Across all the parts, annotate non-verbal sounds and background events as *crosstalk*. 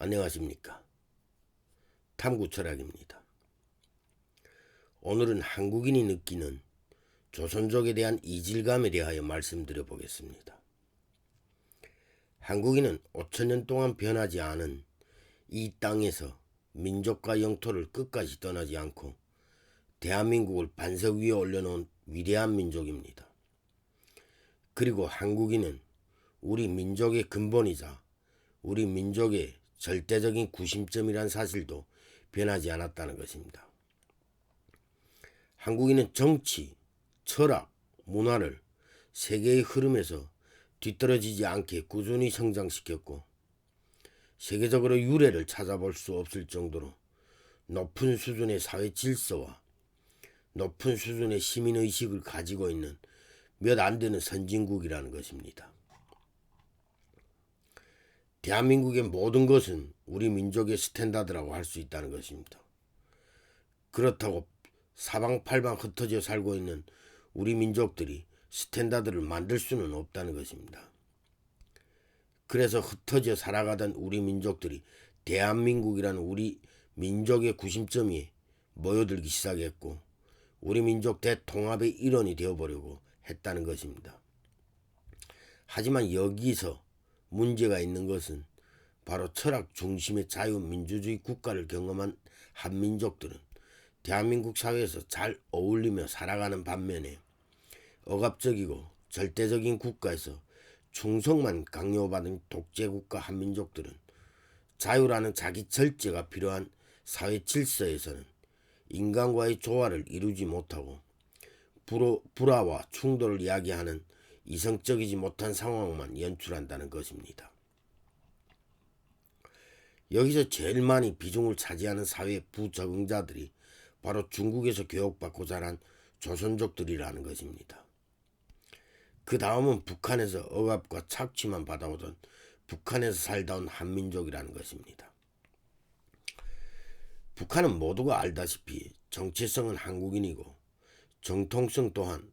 안녕하십니까. 탐구 철학입니다. 오늘은 한국인이 느끼는 조선족에 대한 이질감에 대하여 말씀드려 보겠습니다. 한국인은 5천년 동안 변하지 않은 이 땅에서 민족과 영토를 끝까지 떠나지 않고 대한민국을 반석 위에 올려놓은 위대한 민족입니다. 그리고 한국인은 우리 민족의 근본이자 우리 민족의 절대적인 구심점이란 사실도 변하지 않았다는 것입니다. 한국인은 정치, 철학, 문화를 세계의 흐름에서 뒤떨어지지 않게 꾸준히 성장시켰고 세계적으로 유래를 찾아볼 수 없을 정도로 높은 수준의 사회 질서와 높은 수준의 시민의식을 가지고 있는 몇 안 되는 선진국이라는 것입니다. 대한민국의 모든 것은 우리 민족의 스탠다드라고 할 수 있다는 것입니다. 그렇다고 사방팔방 흩어져 살고 있는 우리 민족들이 스탠다드를 만들 수는 없다는 것입니다. 그래서 흩어져 살아가던 우리 민족들이 대한민국이라는 우리 민족의 구심점이 모여들기 시작했고 우리 민족 대통합의 일원이 되어보려고 했다는 것입니다. 하지만 여기서 문제가 있는 것은 바로 철학 중심의 자유민주주의 국가를 경험한 한민족들은 대한민국 사회에서 잘 어울리며 살아가는 반면에 억압적이고 절대적인 국가에서 충성만 강요받은 독재국가 한민족들은 자유라는 자기 절제가 필요한 사회 질서에서는 인간과의 조화를 이루지 못하고 불화와 충돌을 이야기하는 이성적이지 못한 상황만 연출한다는 것입니다. 여기서 제일 많이 비중을 차지하는 사회 부적응자들이 바로 중국에서 교육받고 자란 조선족들이라는 것입니다. 그 다음은 북한에서 억압과 착취만 받아오던 북한에서 살다 온 한민족이라는 것입니다. 북한은 모두가 알다시피 정체성은 한국인이고 정통성 또한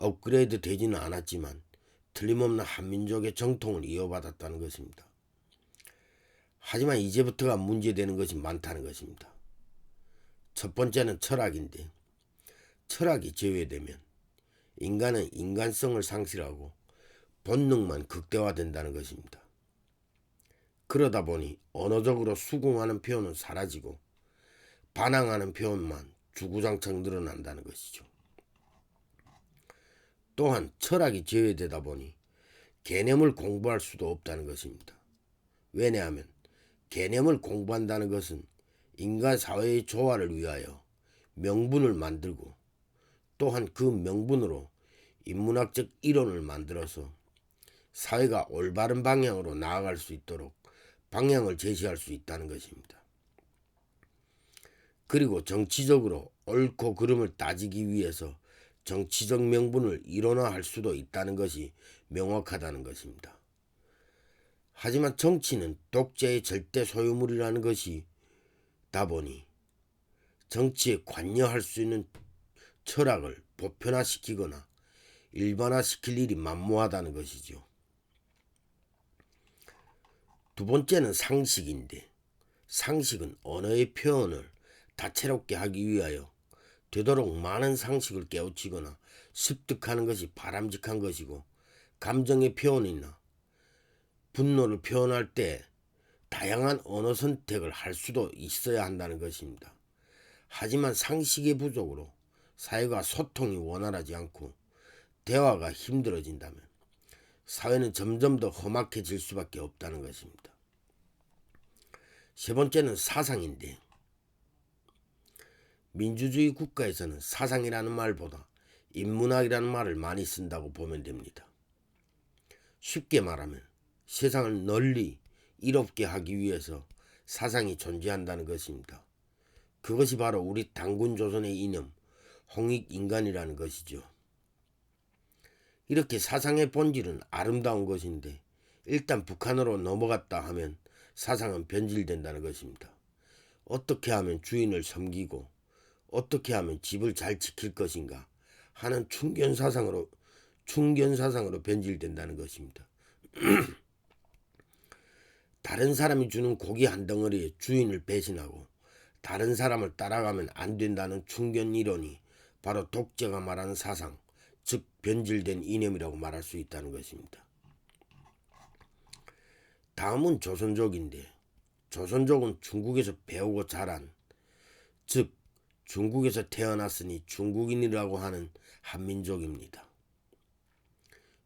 업그레이드 되지는 않았지만 틀림없는 한민족의 정통을 이어받았다는 것입니다. 하지만 이제부터가 문제되는 것이 많다는 것입니다. 첫 번째는 철학인데 철학이 제외되면 인간은 인간성을 상실하고 본능만 극대화된다는 것입니다. 그러다 보니 언어적으로 수긍하는 표현은 사라지고 반항하는 표현만 주구장창 늘어난다는 것이죠. 또한 철학이 제외되다 보니 개념을 공부할 수도 없다는 것입니다. 왜냐하면 개념을 공부한다는 것은 인간 사회의 조화를 위하여 명분을 만들고 또한 그 명분으로 인문학적 이론을 만들어서 사회가 올바른 방향으로 나아갈 수 있도록 방향을 제시할 수 있다는 것입니다. 그리고 정치적으로 옳고 그름을 따지기 위해서 정치적 명분을 일원화할 수도 있다는 것이 명확하다는 것입니다. 하지만 정치는 독재의 절대 소유물이라는 것이 다 보니 정치에 관여할 수 있는 철학을 보편화시키거나 일반화시킬 일이 만무하다는 것이죠. 두 번째는 상식인데 상식은 언어의 표현을 다채롭게 하기 위하여 되도록 많은 상식을 깨우치거나 습득하는 것이 바람직한 것이고 감정의 표현이나 분노를 표현할 때 다양한 언어 선택을 할 수도 있어야 한다는 것입니다. 하지만 상식의 부족으로 사회가 소통이 원활하지 않고 대화가 힘들어진다면 사회는 점점 더 험악해질 수밖에 없다는 것입니다. 세 번째는 사상인데 민주주의 국가에서는 사상이라는 말보다 인문학이라는 말을 많이 쓴다고 보면 됩니다. 쉽게 말하면 세상을 널리 이롭게 하기 위해서 사상이 존재한다는 것입니다. 그것이 바로 우리 당군 조선의 이념 홍익인간이라는 것이죠. 이렇게 사상의 본질은 아름다운 것인데 일단 북한으로 넘어갔다 하면 사상은 변질된다는 것입니다. 어떻게 하면 주인을 섬기고 어떻게 하면 집을 잘 지킬 것인가 하는 충견 사상으로 충견 사상으로 변질된다는 것입니다. *clears throat* 다른 사람이 주는 고기 한 덩어리에 주인을 배신하고 다른 사람을 따라가면 안 된다는 충견 이론이 바로 독재가 말하는 사상, 즉 변질된 이념이라고 말할 수 있다는 것입니다. 다음은 조선족인데 조선족은 중국에서 배우고 자란 즉 중국에서 태어났으니 중국인이라고 하는 한민족입니다.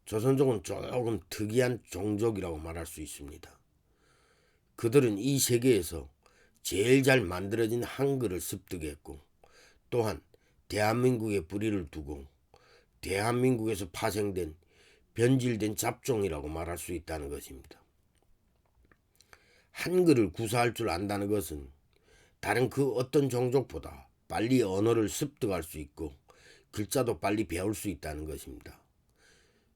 조선족은 조금 특이한 종족이라고 말할 수 있습니다. 그들은 이 세계에서 제일 잘 만들어진 한글을 습득했고 또한 대한민국에 뿌리를 두고 대한민국에서 파생된 변질된 잡종이라고 말할 수 있다는 것입니다. 한글을 구사할 줄 안다는 것은 다른 그 어떤 종족보다 빨리 언어를 습득할 수 있고 글자도 빨리 배울 수 있다는 것입니다.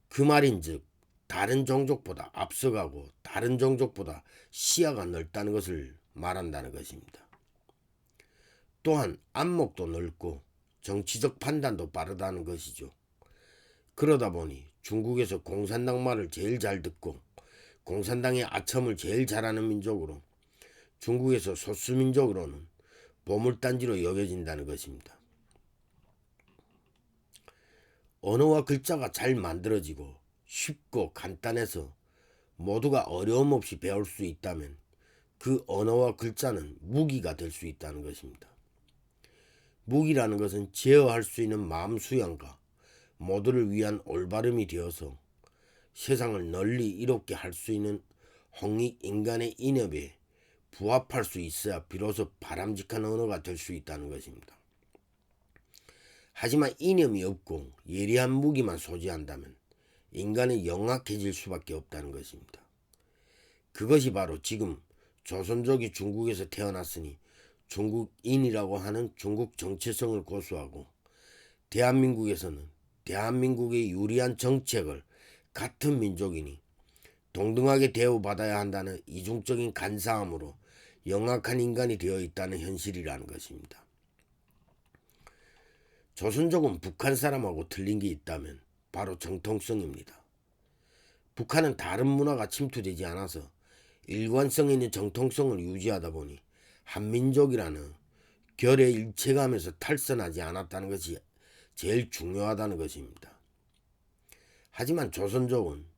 그 말인즉 다른 종족보다 앞서가고 다른 종족보다 시야가 넓다는 것을 말한다는 것입니다. 또한 안목도 넓고 정치적 판단도 빠르다는 것이죠. 그러다 보니 중국에서 공산당 말을 제일 잘 듣고 공산당의 아첨을 제일 잘하는 민족으로 중국에서 소수민족으로는 보물단지로 여겨진다는 것입니다. 언어와 글자가 잘 만들어지고 쉽고 간단해서 모두가 어려움 없이 배울 수 있다면 그 언어와 글자는 무기가 될 수 있다는 것입니다. 무기라는 것은 제어할 수 있는 마음 수양과 모두를 위한 올바름이 되어서 세상을 널리 이롭게 할 수 있는 홍익 인간의 인협에 부합할 수 있어야 비로소 바람직한 언어가 될 수 있다는 것입니다. 하지만 이념이 없고 예리한 무기만 소지한다면 인간은 영악해질 수밖에 없다는 것입니다. 그것이 바로 지금 조선족이 중국에서 태어났으니 중국인이라고 하는 중국 정체성을 고수하고 대한민국에서는 대한민국의 유리한 정책을 같은 민족이니 동등하게 대우받아야 한다는 이중적인 간사함으로 영악한 인간이 되어 있다는 현실이라는 것입니다. 조선족은 북한 사람하고 틀린 게 있다면 바로 정통성입니다. 북한은 다른 문화가 침투되지 않아서 일관성 있는 정통성을 유지하다 보니 한민족이라는 결의 일체감에서 탈선하지 않았다는 것이 제일 중요하다는 것입니다. 하지만 조선족은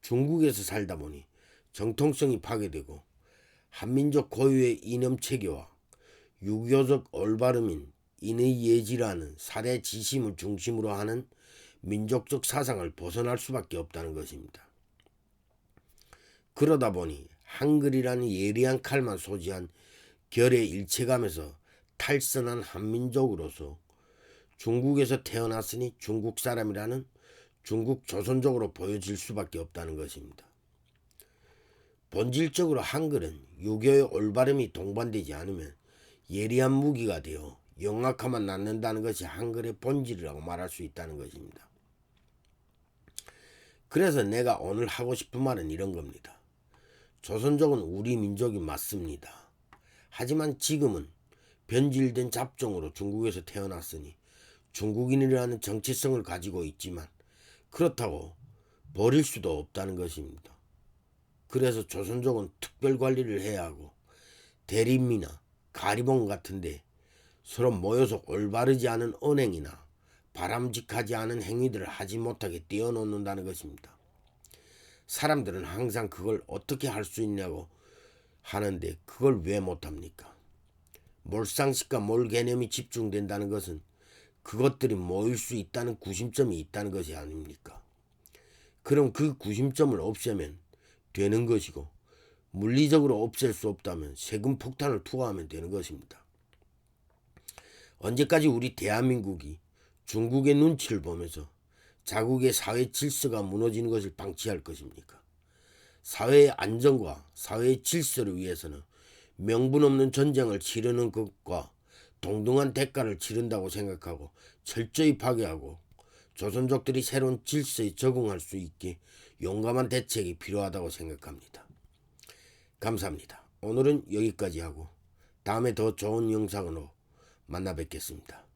중국에서 살다 보니 정통성이 파괴되고 한민족 고유의 이념 체계와 유교적 올바름인 인의 예지라는 사대 지심을 중심으로 하는 민족적 사상을 벗어날 수밖에 없다는 것입니다. 그러다 보니 한글이라는 예리한 칼만 소지한 결의 일체감에서 탈선한 한민족으로서 중국에서 태어났으니 중국 사람이라는 중국 조선족으로 보여질 수밖에 없다는 것입니다. 본질적으로 한글은 유교의 올바름이 동반되지 않으면 예리한 무기가 되어 영악함만 낳는다는 것이 한글의 본질이라고 말할 수 있다는 것입니다. 그래서 내가 오늘 하고 싶은 말은 이런 겁니다. 조선족은 우리 민족이 맞습니다. 하지만 지금은 변질된 잡종으로 중국에서 태어났으니 중국인이라는 정체성을 가지고 있지만 그렇다고 버릴 수도 없다는 것입니다. 그래서 조선족은 특별 관리를 해야 하고 대림이나 가리봉 같은데 서로 모여서 올바르지 않은 언행이나 바람직하지 않은 행위들을 하지 못하게 띄워놓는다는 것입니다. 사람들은 항상 그걸 어떻게 할 수 있냐고 하는데 그걸 왜 못합니까? 몰상식과 몰 개념이 집중된다는 것은 그것들이 모일 수 있다는 구심점이 있다는 것이 아닙니까? 그럼 그 구심점을 없애면 되는 것이고 물리적으로 없앨 수 없다면 세금 폭탄을 투하하면 되는 것입니다. 언제까지 우리 대한민국이 중국의 눈치를 보면서 자국의 사회 질서가 무너지는 것을 방치할 것입니까? 사회의 안정과 사회의 질서를 위해서는 명분 없는 전쟁을 치르는 것과 동등한 대가를 치른다고 생각하고 철저히 파괴하고 조선족들이 새로운 질서에 적응할 수 있게 용감한 대책이 필요하다고 생각합니다. 감사합니다. 오늘은 여기까지 하고 다음에 더 좋은 영상으로 만나 뵙겠습니다.